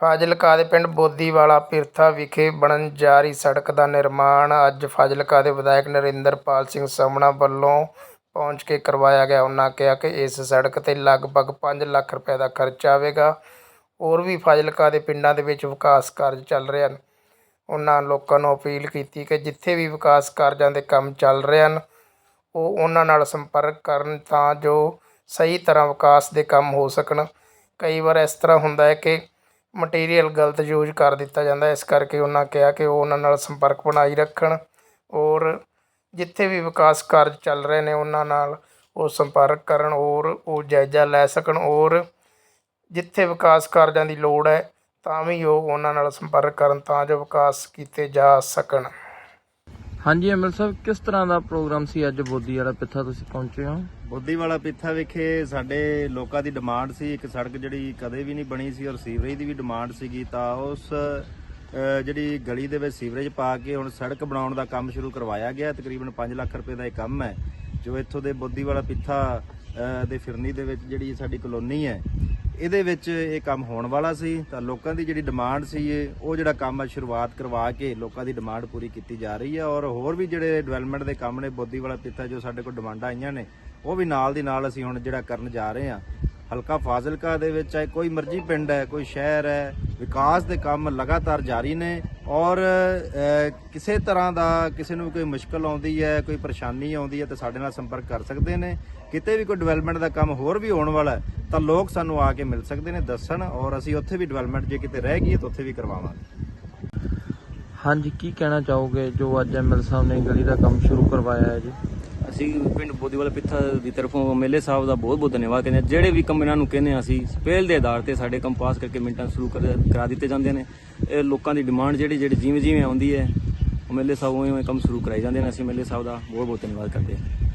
ਫਾਜ਼ਿਲਕਾ ਦੇ ਪਿੰਡ ਬੋਦੀਵਾਲਾ ਪਿਰਥਾ ਵਿਖੇ ਬਣਨ ਜਾ ਰਹੀ ਸੜਕ ਦਾ ਨਿਰਮਾਣ ਅੱਜ ਫਾਜ਼ਿਲਕਾ ਦੇ ਵਿਧਾਇਕ ਨਰਿੰਦਰਪਾਲ ਸਿੰਘ ਸਮਣਾ ਵੱਲੋਂ ਪਹੁੰਚ ਕੇ ਕਰਵਾਇਆ ਗਿਆ। ਉਹਨਾਂ ਕਿਹਾ ਕਿ ਇਸ ਸੜਕ ਤੇ ਲਗਭਗ 5 ਲੱਖ ਰੁਪਏ ਦਾ ਖਰਚ ਆਵੇਗਾ। ਹੋਰ ਵੀ ਫਾਜ਼ਿਲਕਾ ਦੇ ਪਿੰਡਾਂ ਦੇ ਵਿੱਚ ਵਿਕਾਸ ਕਾਰਜ ਚੱਲ ਰਹੇ ਹਨ। ਉਹਨਾਂ ਲੋਕਾਂ ਨੂੰ ਅਪੀਲ ਕੀਤੀ ਕਿ ਜਿੱਥੇ ਵੀ ਵਿਕਾਸ ਕਾਰਜਾਂ ਦੇ ਕੰਮ ਚੱਲ ਰਹੇ ਹਨ, ਉਹ ਉਹਨਾਂ ਨਾਲ ਸੰਪਰਕ ਕਰਨ ਤਾਂ ਜੋ ਸਹੀ ਤਰ੍ਹਾਂ ਵਿਕਾਸ ਦੇ ਕੰਮ ਹੋ ਸਕਣ। ਕਈ ਵਾਰ ਇਸ ਤਰ੍ਹਾਂ ਹੁੰਦਾ ਹੈ ਕਿ ਮਟੀਰੀਅਲ ਗਲਤ ਯੂਜ਼ ਕਰ ਦਿੱਤਾ ਜਾਂਦਾ ਇਸ ਕਰਕੇ ਉਹਨਾਂ ਕਿਹਾ ਕਿ ਉਹ ਉਹਨਾਂ ਨਾਲ ਸੰਪਰਕ ਬਣਾਈ ਰੱਖਣ ਔਰ ਜਿੱਥੇ ਵੀ ਵਿਕਾਸ ਕਾਰਜ ਚੱਲ ਰਹੇ ਨੇ, ਉਹਨਾਂ ਨਾਲ ਉਹ ਸੰਪਰਕ ਕਰਨ ਔਰ ਉਹ ਜਾਇਜ਼ਾ ਲੈ ਸਕਣ ਔਰ ਜਿੱਥੇ ਵਿਕਾਸ ਕਾਰਜਾਂ ਦੀ ਲੋੜ ਹੈ, ਤਾਂ ਵੀ ਉਹ ਉਹਨਾਂ ਨਾਲ ਸੰਪਰਕ ਕਰਨ ਤਾਂ ਜੋ ਵਿਕਾਸ ਕੀਤੇ ਜਾ ਸਕਣ। ਹਾਂਜੀ ਅਮਰ ਸਾਹਿਬ, ਕਿਸ ਤਰ੍ਹਾਂ ਦਾ ਪ੍ਰੋਗਰਾਮ ਸੀ ਅੱਜ ਬੋਦੀ ਵਾਲਾ ਪਿੱਥਾ? ਤੁਸੀਂ ਪਹੁੰਚੇ ਹੋ? ਬੁੱਧੀਵਾਲਾ ਪਿੱਥਾ ਵਿਖੇ ਸਾਡੇ ਲੋਕਾਂ ਦੀ ਡਿਮਾਂਡ ਸੀ, ਇੱਕ ਸੜਕ ਜਿਹੜੀ ਕਦੇ ਵੀ ਨਹੀਂ ਬਣੀ ਸੀ ਔਰ ਸੀਵਰੇਜ ਦੀ ਵੀ ਡਿਮਾਂਡ ਸੀਗੀ, ਤਾਂ ਉਸ ਜਿਹੜੀ ਗਲੀ ਦੇ ਵਿੱਚ ਸੀਵਰੇਜ ਪਾ ਕੇ ਹੁਣ ਸੜਕ ਬਣਾਉਣ ਦਾ ਕੰਮ ਸ਼ੁਰੂ ਕਰਵਾਇਆ ਗਿਆ। ਤਕਰੀਬਨ 5 ਲੱਖ ਰੁਪਏ ਦਾ ਇਹ ਕੰਮ ਹੈ, ਜੋ ਇੱਥੋਂ ਦੇ ਬੁੱਧੀਵਾਲਾ ਪਿੱਥਾ ਦੇ ਫਿਰਨੀ ਦੇ ਵਿੱਚ ਜਿਹੜੀ ਸਾਡੀ ਕਲੋਨੀ ਹੈ ਇਹਦੇ ਵਿੱਚ ਇਹ ਕੰਮ ਹੋਣ ਵਾਲਾ ਸੀ, ਤਾਂ ਲੋਕਾਂ ਦੀ ਜਿਹੜੀ ਡਿਮਾਂਡ ਸੀ ਇਹ, ਉਹ ਜਿਹੜਾ ਕੰਮ ਆ ਸ਼ੁਰੂਆਤ ਕਰਵਾ ਕੇ ਲੋਕਾਂ ਦੀ ਡਿਮਾਂਡ ਪੂਰੀ ਕੀਤੀ ਜਾ ਰਹੀ ਹੈ ਔਰ ਹੋਰ ਵੀ ਜਿਹੜੇ ਡਿਵੈਲਪਮੈਂਟ ਦੇ ਕੰਮ ਨੇ, ਬੋਦੀ ਵਾਲਾ ਪਿੱਤਾ ਜੋ ਸਾਡੇ ਕੋਲ ਡਿਮਾਂਡਾਂ ਆਈਆਂ ਨੇ, ਉਹ ਵੀ ਨਾਲ ਦੀ ਨਾਲ ਅਸੀਂ ਹੁਣ ਜਿਹੜਾ ਕਰਨ ਜਾ ਰਹੇ ਹਾਂ ਹਲਕਾ ਫਾਜ਼ਿਲਕਾ ਦੇ ਵਿੱਚ ਚਾਹੇ ਕੋਈ ਮਰਜ਼ੀ ਪਿੰਡ ਹੈ, ਕੋਈ ਸ਼ਹਿਰ ਹੈ, ਵਿਕਾਸ ਦੇ ਕੰਮ ਲਗਾਤਾਰ ਜਾਰੀ ਨੇ ਔਰ ਕਿਸੇ ਤਰ੍ਹਾਂ ਦਾ ਕਿਸੇ ਨੂੰ ਕੋਈ ਮੁਸ਼ਕਲ ਆਉਂਦੀ ਹੈ, ਕੋਈ ਪਰੇਸ਼ਾਨੀ ਆਉਂਦੀ ਹੈ ਤਾਂ ਸਾਡੇ ਨਾਲ ਸੰਪਰਕ ਕਰ ਸਕਦੇ ਨੇ। ਕਿਤੇ ਵੀ ਕੋਈ ਡਿਵੈਲਪਮੈਂਟ ਦਾ ਕੰਮ ਹੋਰ ਵੀ ਹੋਣ ਵਾਲਾ ਤਾਂ ਲੋਕ ਸਾਨੂੰ ਆ ਕੇ ਮਿਲ ਸਕਦੇ ਨੇ, ਦੱਸਣ ਔਰ ਅਸੀਂ ਉੱਥੇ ਵੀ ਡਿਵੈਲਪਮੈਂਟ ਜੇ ਕਿਤੇ ਰਹਿ ਗਈ ਹੈ ਤਾਂ ਉੱਥੇ ਵੀ ਕਰਵਾਵਾਂਗੇ। ਹਾਂਜੀ, ਕੀ ਕਹਿਣਾ ਚਾਹੋਗੇ ਜੋ ਅੱਜ ਐਮਐਲ ਸਾਹਿਬ ਨੇ ਗਲੀ ਦਾ ਕੰਮ ਸ਼ੁਰੂ ਕਰਵਾਇਆ ਹੈ ਜੀ? ਅਸੀਂ ਪਿੰਡ ਬੋਦੀਵਾਲਾ ਪਿੱਥਾ ਦੀ ਤਰਫੋਂ ਮੇਲੇ ਸਾਹਿਬ ਦਾ ਬਹੁਤ ਬਹੁਤ ਧੰਨਵਾਦ ਕਹਿੰਦੇ ਹਾਂ। ਜਿਹੜੇ ਵੀ ਕੰਮ ਇਹਨਾਂ ਨੂੰ ਕਹਿੰਦੇ ਹਾਂ, ਅਸੀਂ ਪਹਿਲ ਦੇ ਆਧਾਰ ਤੇ ਸਾਡੇ ਕੰਮ ਪਾਸ ਕਰਕੇ ਮਿੰਟਾਂ 'ਚ ਸ਼ੁਰੂ ਕਰ- ਕਰਾ ਦਿੱਤੇ ਜਾਂਦੇ ਨੇ। ਇਹ ਲੋਕਾਂ ਦੀ ਡਿਮਾਂਡ ਜਿਹੜੀ ਜਿਹੜੀ ਜਿਵੇਂ ਜਿਵੇਂ ਆਉਂਦੀ ਹੈ ਉਹ ਮੇਲੇ ਸਾਹਿਬ ਉਵੇਂ ਉਵੇਂ ਕੰਮ ਸ਼ੁਰੂ ਕਰਾਈ ਜਾਂਦੇ ਨੇ। ਅਸੀਂ ਮੇਲੇ ਸਾਹਿਬ ਦਾ ਬਹੁਤ ਬਹੁਤ ਧੰਨਵਾਦ ਕਰਦੇ ਹਾਂ।